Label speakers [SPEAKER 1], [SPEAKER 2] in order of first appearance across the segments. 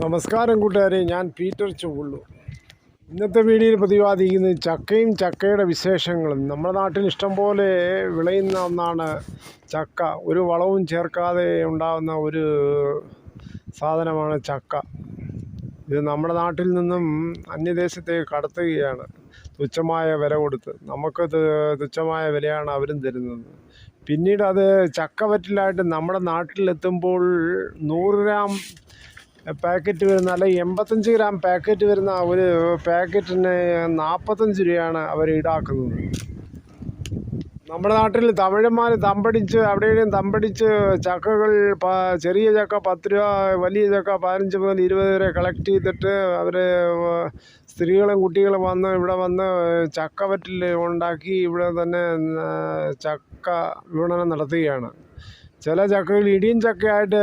[SPEAKER 1] നമസ്കാരം കൂട്ടുകാരെ. ഞാൻ പീറ്റർ ചൊവ്വുള്ളു. ഇന്നത്തെ വീഡിയോയിൽ പ്രതിപാദിക്കുന്നത് ചക്കയും ചക്കയുടെ വിശേഷങ്ങളും. നമ്മുടെ നാട്ടിൽ ഇഷ്ടംപോലെ വിളയുന്ന ഒന്നാണ് ചക്ക. ഒരു വളവും ചേർക്കാതെ ഉണ്ടാകുന്ന ഒരു സാധനമാണ് ചക്ക. ഇത് നമ്മുടെ നാട്ടിൽ നിന്നും അന്യദേശത്തേക്ക് കടത്തുകയാണ്. തുച്ഛമായ വില കൊടുത്ത്. നമുക്ക് തുച്ഛമായ വിലയാണ് അവരും തരുന്നത്. പിന്നീട് അത് ചക്ക ചക്കവറ്റിലായിട്ട് നമ്മുടെ നാട്ടിലെത്തുമ്പോൾ നൂറ് ഗ്രാം പാക്കറ്റ് വരുന്ന അല്ലെങ്കിൽ എൺപത്തഞ്ച് ഗ്രാം പാക്കറ്റ് വരുന്ന ഒരു പാക്കറ്റിന് നാൽപ്പത്തഞ്ച് രൂപയാണ് അവർ ഈടാക്കുന്നത്. നമ്മുടെ നാട്ടിൽ തമിഴന്മാർ തമ്പടിച്ച് അവിടെയും തമ്പടിച്ച് ചക്കകൾ ചെറിയ ചക്ക പത്ത് രൂപ വലിയ ചക്ക പതിനഞ്ച് മുതൽ ഇരുപത് വരെ കളക്ട് ചെയ്തിട്ട് അവർ സ്ത്രീകളും കുട്ടികളും വന്ന് ഇവിടെ വന്ന് ചക്കവറ്റിൽ ഉണ്ടാക്കി ഇവിടെ തന്നെ ചക്ക വിപണനം നടത്തുകയാണ്. ചില ചക്കകൾ ഇടിയും ചക്കയായിട്ട്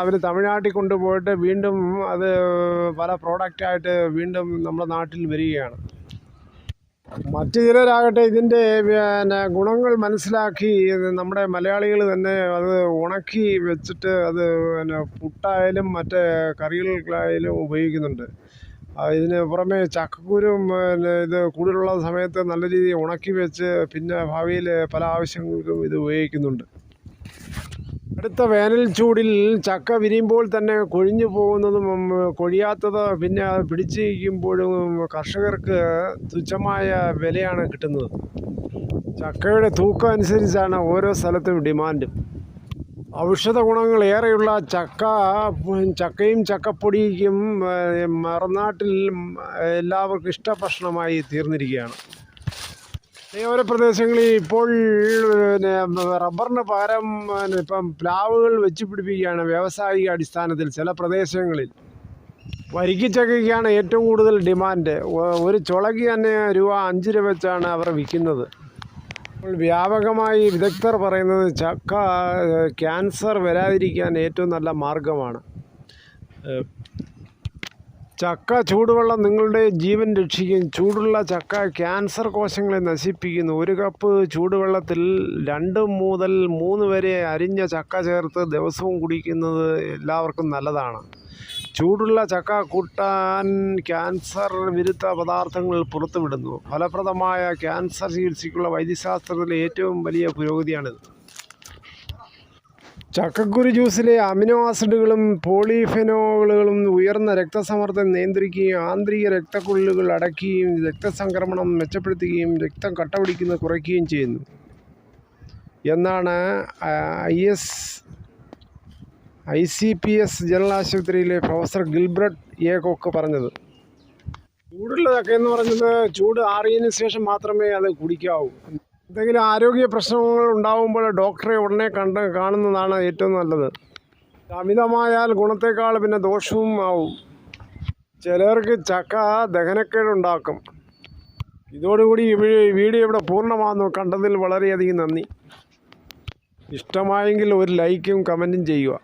[SPEAKER 1] അവർ തമിഴ്നാട്ടിൽ കൊണ്ടുപോയിട്ട് വീണ്ടും അത് പല പ്രോഡക്റ്റായിട്ട് വീണ്ടും നമ്മുടെ നാട്ടിൽ വരികയാണ്. മറ്റു ചിലരാകട്ടെ ഇതിന്റെ പിന്നെ ഗുണങ്ങൾ മനസ്സിലാക്കി നമ്മുടെ മലയാളികൾ തന്നെ അത് ഉണക്കി വെച്ചിട്ട് അത് പിന്നെ പുട്ടായാലും മറ്റ് കറികൾക്കായാലും ഉപയോഗിക്കുന്നുണ്ട്. ഇതിന് പുറമെ ചക്കക്കുരും പിന്നെ ഇത് കൂടുതലുള്ള സമയത്ത് നല്ല രീതിയിൽ ഉണക്കി വെച്ച് പിന്നെ ഭാവിയിൽ പല ആവശ്യങ്ങൾക്കും ഇത് ഉപയോഗിക്കുന്നുണ്ട്. അടുത്ത വേനൽ ചൂടിൽ ചക്ക വിരിയുമ്പോൾ തന്നെ കൊഴിഞ്ഞു പോകുന്നതും കൊഴിയാത്തത് പിന്നെ അത് പിടിച്ച് നിൽക്കുമ്പോഴും കർഷകർക്ക് തുച്ഛമായ വിലയാണ് കിട്ടുന്നത്. ചക്കയുടെ തൂക്കം അനുസരിച്ചാണ് ഓരോ സ്ഥലത്തും ഡിമാൻഡ്. ഔഷധ ഗുണങ്ങൾ ഏറെയുള്ള ചക്ക ചക്കയും ചക്കപ്പൊടിക്കും മറുനാട്ടിൽ എല്ലാവർക്കും ഇഷ്ടഭക്ഷണമായി തീർന്നിരിക്കുകയാണ്. മലയോര പ്രദേശങ്ങളിൽ ഇപ്പോൾ പിന്നെ റബ്ബറിന് പകരം ഇപ്പം പ്ലാവുകൾ വെച്ച് പിടിപ്പിക്കുകയാണ് വ്യാവസായിക അടിസ്ഥാനത്തിൽ ചില പ്രദേശങ്ങളിൽ. വരിക്കച്ചക്കയ്ക്കാണ് ഏറ്റവും കൂടുതൽ ഡിമാൻഡ്. ഒരു ചുളക്ക് തന്നെ രൂപ അഞ്ച് രൂപ വെച്ചാണ് അവർ വിൽക്കുന്നത്. അപ്പോൾ വ്യാപകമായി വിദഗ്ധർ പറയുന്നത് ചക്ക ക്യാൻസർ വരാതിരിക്കാൻ ഏറ്റവും നല്ല മാർഗമാണ്. ചക്ക ചൂടുവെള്ളം നിങ്ങളുടെ ജീവൻ രക്ഷിക്കും. ചൂടുള്ള ചക്ക ക്യാൻസർ കോശങ്ങളെ നശിപ്പിക്കുന്നു. ഒരു കപ്പ് ചൂടുവെള്ളത്തിൽ രണ്ട് മുതൽ മൂന്ന് വരെ അരിഞ്ഞ ചക്ക ചേർത്ത് ദിവസവും കുടിക്കുന്നത് എല്ലാവർക്കും നല്ലതാണ്. ചൂടുള്ള ചക്ക കൂട്ടാൻ ക്യാൻസർ വിരുദ്ധ പദാർത്ഥങ്ങൾ പുറത്തുവിടുന്നു. ഫലപ്രദമായ ക്യാൻസർ ചികിത്സയ്ക്കുള്ള വൈദ്യശാസ്ത്രത്തിലെ ഏറ്റവും വലിയ പുരോഗതിയാണിത്. ചക്കക്കുരു ജ്യൂസിലെ അമിനോ ആസിഡുകളും പോളിഫെനോളുകളും ഉയർന്ന രക്തസമ്മർദ്ദം നിയന്ത്രിക്കുകയും ആന്തരിക രക്തക്കുഴലുകൾ അടയ്ക്കുകയും രക്തസംക്രമണം മെച്ചപ്പെടുത്തുകയും രക്തം കട്ടപിടിക്കുന്നത് കുറയ്ക്കുകയും ചെയ്യുന്നു. എന്നാണ് I S I C P S general ആശുപത്രിയിലെ പ്രൊഫസർ ഗിൽബ്രട്ട് ഏകോക്ക് പറഞ്ഞത്. ചൂടുള്ളതൊക്കെ എന്ന് പറഞ്ഞത് ചൂട് ആറിയതിനു ശേഷം മാത്രമേ അത് കുടിക്കാവൂ. എന്തെങ്കിലും ആരോഗ്യ പ്രശ്നങ്ങൾ ഉണ്ടാകുമ്പോൾ ഡോക്ടറെ ഉടനെ കണ്ട് കാണുന്നതാണ് ഏറ്റവും നല്ലത്. അമിതമായാൽ ഗുണത്തേക്കാൾ പിന്നെ ദോഷവും ആവും. ചിലർക്ക് ചക്ക ദഹനക്കേടുണ്ടാക്കും ഇതോടുകൂടി വീഡിയോ ഇവിടെ പൂർണമാകുന്നു കണ്ടതിൽ വളരെയധികം നന്ദി. ഇഷ്ടമായെങ്കിൽ ഒരു ലൈക്കും കമന്റും ചെയ്യുക.